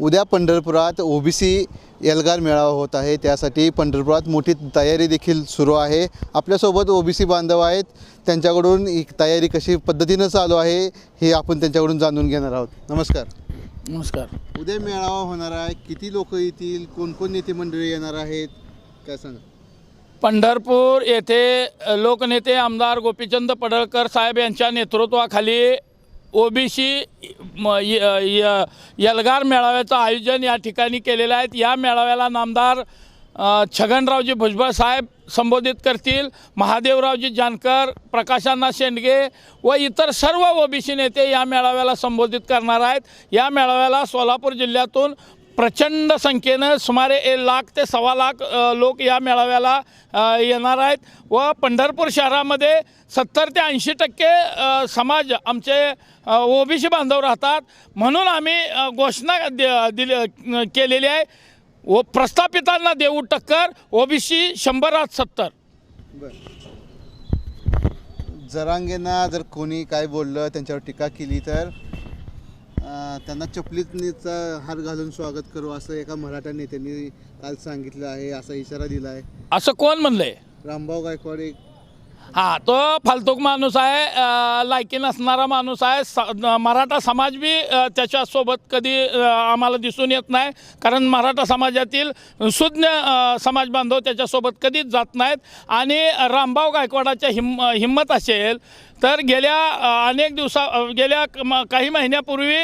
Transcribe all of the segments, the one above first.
उद्या पंढरपुरात ओबीसी एल्गार मेळावा होत आहे. त्यासाठी पंढरपुरात मोठी तयारी देखील सुरू आहे. आपल्यासोबत ओबीसी बांधव आहेत. त्यांच्याकडून ही तयारी कशी पद्धतीनं चालू आहे हे आपण त्यांच्याकडून जाणून घेणार आहोत. नमस्कार. नमस्कार. उद्या मेळावा होणार आहे. किती लोक येतील? कोण कोण नेते मंडळी येणार आहेत? काय सांगा? पंढरपूर येथे लोकनेते आमदार गोपीचंद पडळकर साहेब यांच्या नेतृत्वाखाली ओबीसी यलगार मेळाव्याचं आयोजन या ठिकाणी केलेलं आहे. या मेळाव्याला नामदार छगनरावजी भुजबळ साहेब संबोधित करतील महादेवरावजी जानकर प्रकाशांना शेंडगे व इतर सर्व ओबीसी नेते या मेळाव्याला संबोधित करणार आहेत. या मेळाव्याला सोलापूर जिल्ह्यातून प्रचंड संख्येनं सुमारे एक लाख ते सव्वा लाख लोक या मेळाव्याला येणार आहेत. व पंढरपूर शहरामध्ये सत्तर ते ऐंशी टक्के समाज आमचे ओबीसी बांधव राहतात. म्हणून आम्ही घोषणा दि दिली केलेली आहे. व प्रस्थापितांना देऊ टक्कर ओबीसी शंभरात सत्तर. जरांगेंना जर कोणी काय बोललं त्यांच्यावर टीका केली तर? त्यांना चपलीचा हार घालून स्वागत करू असं एका मराठा नेत्यांनी काल सांगितलं आहे असा इशारा दिला आहे. असं कोण म्हणलंय? रामभाऊ गायकवाड एक हा तो फालतूक माणूस आहे लायकी नसणारा माणूस आहे. स मराठा समाज बी त्याच्यासोबत कधी आम्हाला दिसून येत नाही. कारण मराठा समाजातील सुज्ञ समाज बांधव त्याच्यासोबत कधीच जात नाहीत. आणि रामभाऊ गायकवाडाच्या हिम हिंमत असेल तर गेल्या अनेक दिवसा गेल्या क- म- काही महिन्यापूर्वी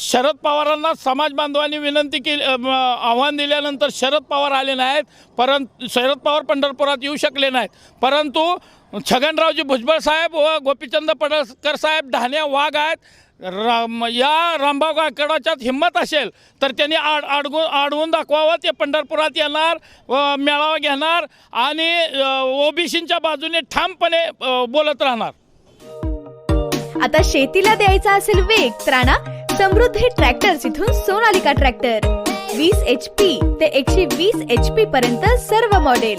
शरद पवारांना समाज बांधवांनी विनंती केली आव्हान दिल्यानंतर शरद पवार आले नाहीत. परंतु शरद पवार पंढरपुरात येऊ शकले नाहीत. परंतु छगनरावजी भुजबळ साहेब व गोपीचंद पडळकर साहेब ढाण्या वाघ आहेत. राम या रामभाऊ गायकवाडाच्यात हिंमत असेल तर त्यांनी आड अडगून अडवून दाखवावं. ते पंढरपुरात येणार व मेळावा घेणार आणि ओबीसींच्या बाजूने ठामपणे बोलत राहणार. आता शेतीला द्यायचा असेल वेग तर आणा समृद्धी ट्रॅक्टर्स इथून सोनालिका ट्रॅक्टर. वीस एच पी ते एकशे वीस एच पी पर्यंत सर्व मॉडेल